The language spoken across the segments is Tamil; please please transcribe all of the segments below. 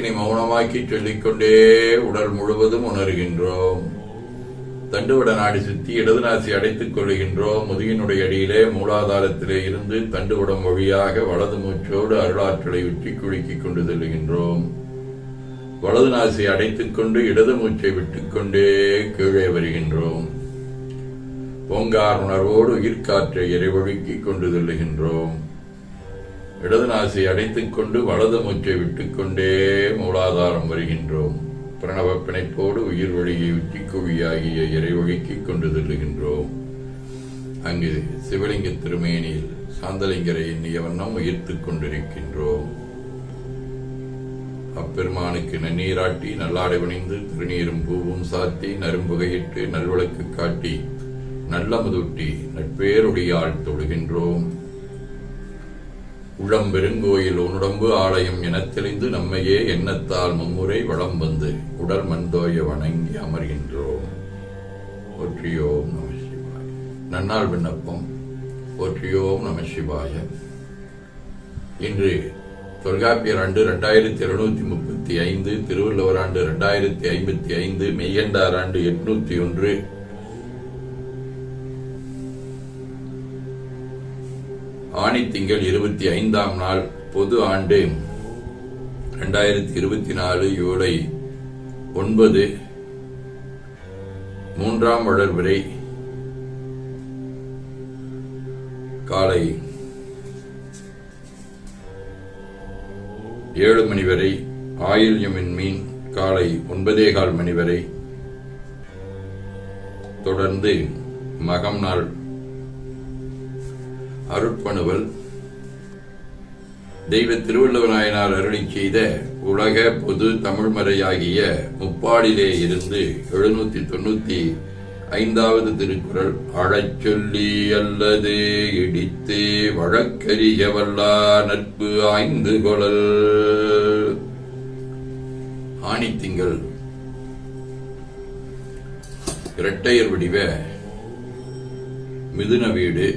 வாக்கினை மௌனமாக்கி சொல்லிக்கொண்டே உடல் முழுவதும் உணர்கின்றோம். தண்டுவட நாடி சுத்தி இடது நாசி அடைத்துக் கொள்கின்றோம். முதுகினுடைய அடியிலே மூலாதாரத்திலே இருந்து தண்டுவடம் வழியாக வலது மூச்சோடு அருளாற்றலை உச்சி குலுக்கிக் கொண்டு செல்லுகின்றோம் வலது நாசி அடைத்துக் கொண்டு இடது மூச்சை விட்டுக்கொண்டே கீழே வருகின்றோம். பொங்கார் உணர்வோடு உயிர்காற்றை இறைவழுக்கிக் கொண்டு செல்லுகின்றோம். இடது நாசி அடைத்துக் கொண்டு வலது மூச்சை விட்டுக்கொண்டே மூலாதாரம் வருகின்றோம். பிரணவ பிணைப்போடு உயிர் வழியை உச்சிக்குழியாகிய இறைவழிக்கிக் கொண்டு செல்லுகின்றோம். அங்கு சிவலிங்க திருமேனியில் சாந்தலிங்கரை எண்ணிய வண்ணம் உயிர்த்துக் கொண்டிருக்கின்றோம். அப்பெருமானுக்கு நன்னீராட்டி நல்லாடை பணிந்து திருநீரும் பூவும் சாத்தி நரும்புகையிட்டு நல்விளக்கு காட்டி நல்லமுதூட்டி ஆள் தொழுகின்றோம். உளம்பெருங்கோயில் உன்னுடம்பு ஆலயம் என தெளிந்து நம்மையே எண்ணத்தால் மும்முறை வளம் வந்து உடல் மண்தோய வணங்கி அமர்கின்றோம். ஒற்றியோம் நம சிவாய. நன்னாள் விண்ணப்பம். ஒற்றியோம் நம சிவாய. இன்று தொல்காப்பியர் ஆண்டு ரெண்டாயிரத்தி இருநூத்தி முப்பத்தி ஐந்து திருவள்ளுவர் ஆண்டு ரெண்டாயிரத்தி ஐம்பத்தி ஐந்து மெய்யண்டார் ஆண்டு எட்நூத்தி ஒன்று ஆணி திங்கள் இருபத்தி ஐந்தாம் நாள் பொது ஆண்டு இரண்டாயிரத்தி இருபத்தி நாலு ஜூலை ஒன்பது மூன்றாம் வளர்வரை காலை ஏழு மணி வரை ஆயில்யமின் மீன் காலை ஒன்பதே கால் மணி வரை தொடர்ந்து மகம் நாள் அருட்பணுவல். தெய்வ திருவள்ளுவராயனார் அருளி செய்த உலக பொது தமிழ்மறையாகிய முப்பாடிலே இருந்து எழுநூத்தி தொண்ணூத்தி ஐந்தாவது திருக்குறள் அழச் சொல்லி அல்லது இடித்து வழக்கறிய வல்லா நட்பு ஆய்ந்து கொளல் ஆணித்திங்கள். இரட்டையர் வடிவ மிதுன வீடு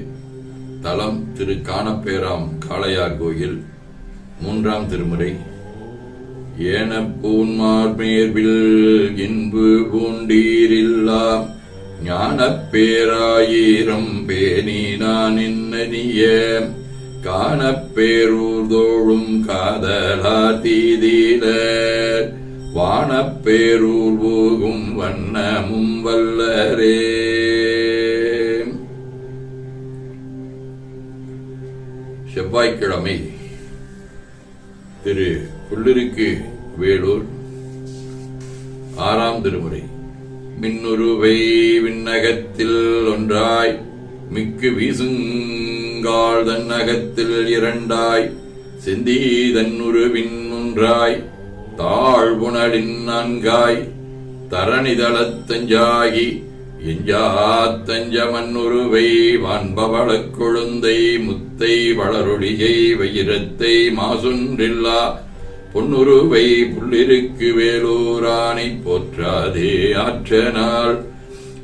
தலம் திரு காணப்பேராம் காளையார் கோயில் மூன்றாம் திருமுறை. ஏன பூன்மார்மேர்வில் இன்பு பூண்டீரில்லாம் ஞானப்பேராயிரம் பேணி நான் இன்னனிய. காணப் காதலா தீதீல வானப்பேரூர் போகும் வண்ணமும் வல்லரே. செவ்வாய்க்கிழமை திரு புள்ளிருக்கு வேலூர். ஆறாம் திருமுறை. மின்னுருவை விண்ணகத்தில் ஒன்றாய் மிக்கு வீசுங்கால் தன்னகத்தில் இரண்டாய் செந்தி தன்னுருவின் ஒன்றாய் தாழ்வுணலின் நான்காய் தரணிதளத்தஞ்சாகி எஞ்சாத்தஞ்ச மண்ணுருவை வான்பவளக் கொழுந்தை முத்தை வளரொளியை வைரத்தை மாசுன்றில்லா பொன்னுருவை புள்ளிருக்கு வேலூரானை போற்றாதே ஆற்றனால்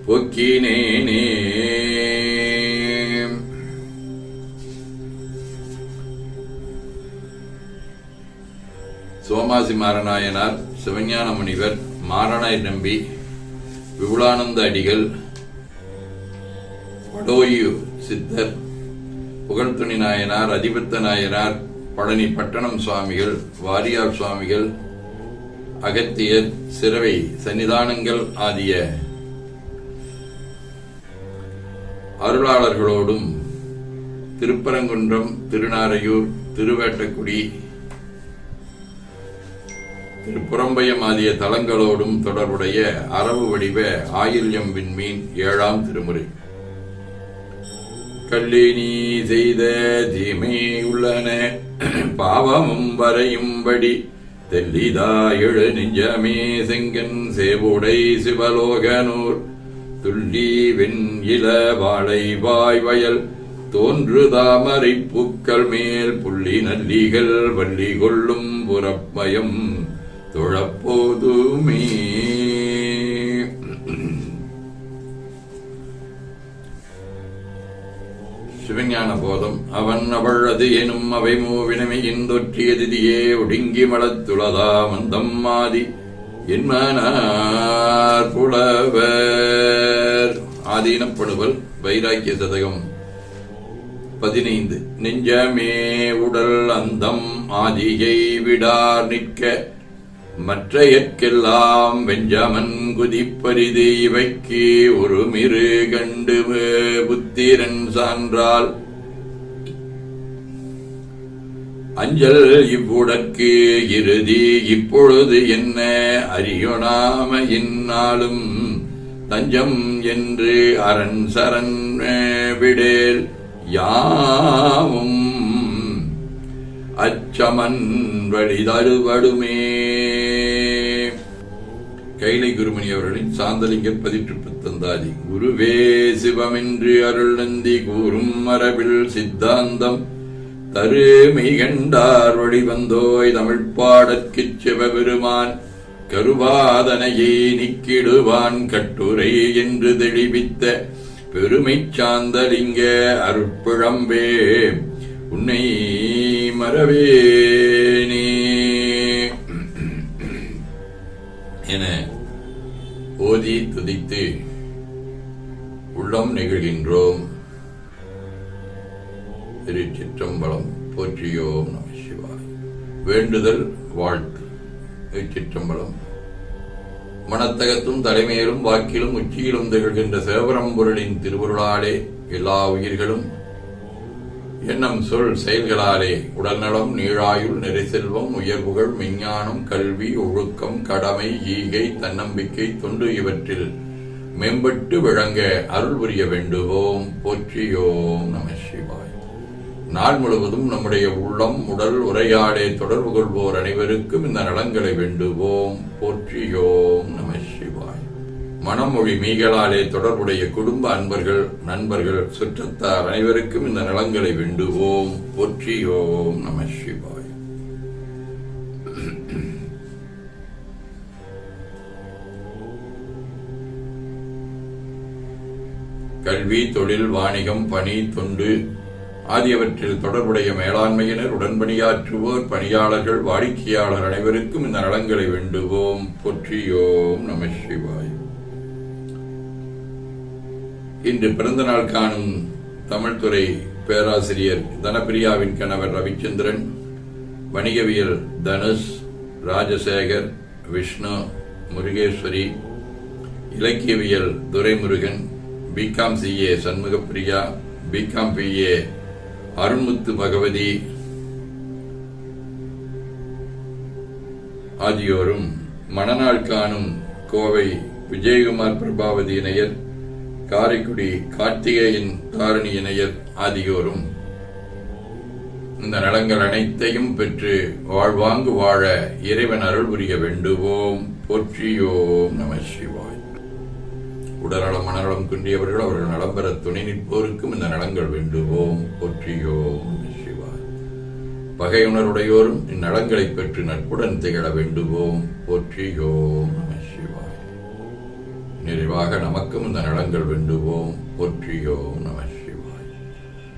பொக்கினேனே. சோமாசி மாரநாயனார் சிவஞான முனிவர் மாரநாய் நம்பி விபுலானந்த அடிகள் வடோயு சித்தர் புகழ்துணி நாயனார் அதிபத்த நாயனார் பழனி பட்டணம் சுவாமிகள் வாரியார் சுவாமிகள் அகத்தியர் சிறவை சன்னிதானங்கள் ஆகிய அருளாளர்களோடும் திருப்பரங்குன்றம் திருநாரையூர் திருவேட்டக்குடி திருப்புறம்பயம் ஆகிய தலங்களோடும் தொடர்புடைய அரபு வடிவ ஆயில்யம் விண்மீன் ஏழாம் திருமுறை. கள்ளி நீ செய்த தீமை உள்ளன. பாவமும் வரையும்படி தெல்லிதா எழு நெஞ்சமே செங்கன் சேவுடை சிவலோகனூர். துள்ளி வெண் இள வாழை வாய் வயல். தோன்று தாமரை பூக்கள் மேல். புள்ளி நல்லிகள் வள்ளி கொள்ளும் புறப்பயம். தொழப்போதுமே. சிவஞான போதம் அவன் அவள் அது எனும் அவை மூவினமையின் தொற்றிய திதியே ஒடுங்கி மலத்துளதா மந்தம் மாதி. என்மனார் புலவர். ஆதீனப்படுவல் வைராக்கிய சதகம். பதினைந்து. நெஞ்சமே உடல் அந்தம் ஆதியை விடார் நிற்க. மற்றையற்கெல்லாம் வெஞ்சமன் குதிப்பரிது இவைக்கு ஒரு மிரு கண்டு புத்திரன் சான்றால். அஞ்சல் இவ்வுடற்கு இறுதி இப்பொழுது என்ன அறியொணாம இந்நாளும் தஞ்சம் என்று அரண் சரண் விடேல் யாவும் அச்சமன் வழிதழுவடுமே கைலை குருமணி அவர்களின் சாந்தலிங்க பதிற்று புத்தந்தாதி குருவே சிவமின்றி அருள் நந்தி கூறும் மரபில் சித்தாந்தம். தரு மெய்கண்டார் வழிவந்தோய் தமிழ் பாடற்குச் சிவபெருமான். கருவாதனையை நிக்கிடுவான் கட்டுரை என்று தெளிவித்த பெருமைச் சாந்தலிங்க அருட்பிழம்பே. உன்னை மரவேனே என ஓதி துதித்து உள்ளம் நெகிழ்கின்றோம். திருச்சிற்றம்பலம் போற்றியோம் நம சிவாய். வேண்டுதல் வாழ்த்து. திருச்சிற்றம்பலம். மனத்தகத்தும் தலைமையிலும் வாக்கிலும் உச்சியிலும் திகழ்கின்ற சிவபரம்பொருளின் திருவருளாலே எல்லா உயிர்களும் எண்ணம் சொல் செயல்களாலே. உடல்நலம் நீழாயுள் நெரிசெல்வம் உயர்வுகள் விஞ்ஞானம் கல்வி ஒழுக்கம் கடமை ஈகை தன்னம்பிக்கை தொண்டு இவற்றில் மேம்பட்டு விளங்க அருள் புரிய வேண்டுவோம். போற்றியோம் நம சிவாய். நாள் முழுவதும் நம்முடைய உள்ளம் உடல் உரையாடே தொடர்பு கொள்வோர் அனைவருக்கும் இந்த நலங்களை வேண்டுவோம். போற்றியோம் நம சிவாய். மனமொழி மீகளாலே தொடர்புடைய குடும்ப அன்பர்கள் நண்பர்கள் சுற்றத்தார் அனைவருக்கும் இந்த நலங்களை வேண்டுவோம். போற்றியோம் நம சிவாய். கல்வி தொழில் வாணிகம் பணி தொண்டு ஆகியவற்றில் தொடர்புடைய மேலாண்மையினர் உடன்பணியாற்றுவோர் பணியாளர்கள் வாடிக்கையாளர் அனைவருக்கும் இந்த நலங்களை வேண்டுவோம். போற்றியோம் நம சிவாய். இன்று பிறந்த நாள் காணும் தமிழ்துறை பேராசிரியர் தனப்பிரியாவின் கணவர் ரவிச்சந்திரன் வணிகவியல் Dhanush Rajasekar Vishnu Murugeswari இலக்கியவியல் Duraimurugan BCom CA Shanmugapriya BCom BA Arunmuthu Bhagavathi ஆகியோரும் மணநாள் காணும் கோவை விஜயகுமார் பிரபாவதி இணையர் காரைக்குடி கார்த்திகேயன் தாரணி இணையர் ஆகியோரும் இந்த நலங்கள் அனைத்தையும் பெற்று வாழ்வாங்கு வாழ இறைவன் அருள் புரிய வேண்டுவோம். போற்றியோம் நம சிவாய். உடல்நலம் மனநலம் குன்றியவர்கள் அவர்கள் நலம் பெற துணை நிற்போருக்கும் இந்த நலங்கள் வேண்டுவோம். போற்றியோம் நம சிவாய். பகையுணருடையோரும் இந்நலங்களை பெற்று நட்புடன் திகழ வேண்டுவோம். போற்றியோம் நம நிறைவாக நமக்கும் இந்த நலங்கள் வேண்டுவோம். போற்றியோம் நம சிவாய்.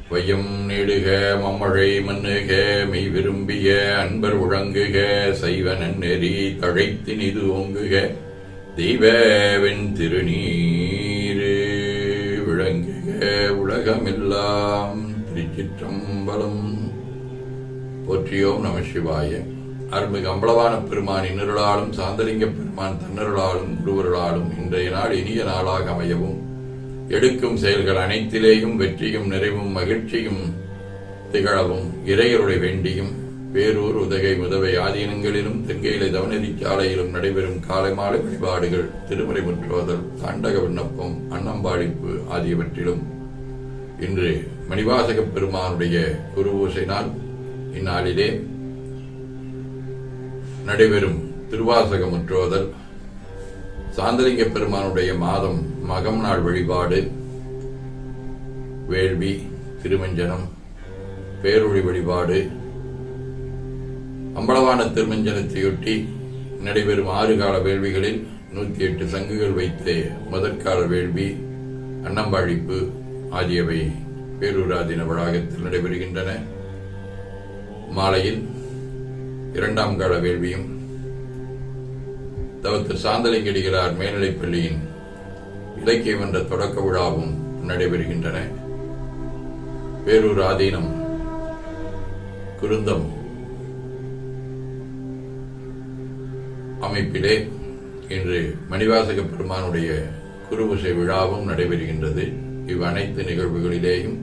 வையம் நீடுக மம்மழை மண்ணுக மெய் விரும்பிய அன்பர் உழங்குக சைவனன் நெறி தழைத்து நிது ஓங்குக தெய்வவின் திருநீரு விளங்குக உலகமெல்லாம். திருச்சிற்றம்பலம். போற்றியோம் நம சிவாய. அருள்மிகு அம்பலவான பெருமான் இன்னருளாலும் சாந்தலிங்க பெருமான் தன்னருளாலும் குருவருளாலும் இன்றைய நாள் இனிய நாளாக அமையவும். எடுக்கும் செயல்கள் அனைத்திலேயும் வெற்றியும் நிறைவும் மகிழ்ச்சியும் திகழவும். இறையருளை வேண்டியும் பேரூர் உதகை உதவை ஆதீனங்களிலும் தென்கையிலை தவநெறி சாலையிலும் நடைபெறும் காலை மாலை வழிபாடுகள் திருமறை முற்றுவதல் தாண்டக விண்ணப்பம் அன்னம்பாடிப்பு ஆகியவற்றிலும். இன்று மணிவாசக பெருமானுடைய குருபூசை நாள். இந்நாளிலே நடைபெறும் திருவாசக முற்றோதல் சாந்தலிங்க பெருமானுடைய மாதம் மகம் நாள் வழிபாடு. வேள்வி திருமஞ்சனம் பேரொழி வழிபாடு. அம்பலவான திருமஞ்சனத்தையொட்டி நடைபெறும் ஆறு கால வேள்விகளில் நூற்றி எட்டு சங்குகள் வைத்து முதற்கால வேள்வி அன்னம்பாழிப்பு ஆகியவை பேரூராதீன வளாகத்தில் நடைபெறுகின்றன. மாலையில் இரண்டாம் கால வேள்வியும் தவத்து சாந்தலிங்கடிகளார் மேல்நிலைப் பள்ளியின் இலக்கியம் என்ற தொடக்க விழாவும் நடைபெறுகின்றன. பேரூர் ஆதீனம் குருந்தம் அமைப்பிலே இன்று மணிவாசக பெருமானுடைய குருபூசை விழாவும் நடைபெறுகின்றது. இவ் அனைத்து நிகழ்வுகளிலேயும்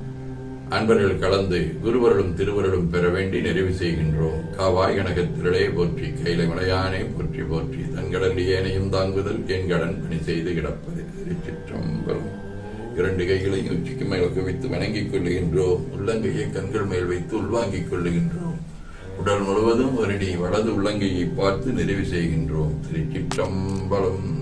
அன்பர்கள் கலந்து குருவர்களும் திருவருளும் பெற வேண்டி நிறைவு செய்கின்றோம். காவாய் கனகத்திரளே போற்றி கைலை மலையானே போற்றி போற்றி. தன்கடன் ஏனையும் தாங்குதல் என் கடன் பணி செய்து கிடப்பது. திருச்சிற்றம்பலம். இரண்டு கைகளையும் உச்சிக்கு மேல் குவித்து வணங்கிக் கொள்ளுகின்றோம். உள்ளங்கையை கண்கள் மேல் வைத்து உள்வாங்கிக் கொள்ளுகின்றோம். உடல் முழுவதும் வருடி வலது உள்ளங்கையை பார்த்து நிறைவு செய்கின்றோம். திருச்சிற்றம்பலம்.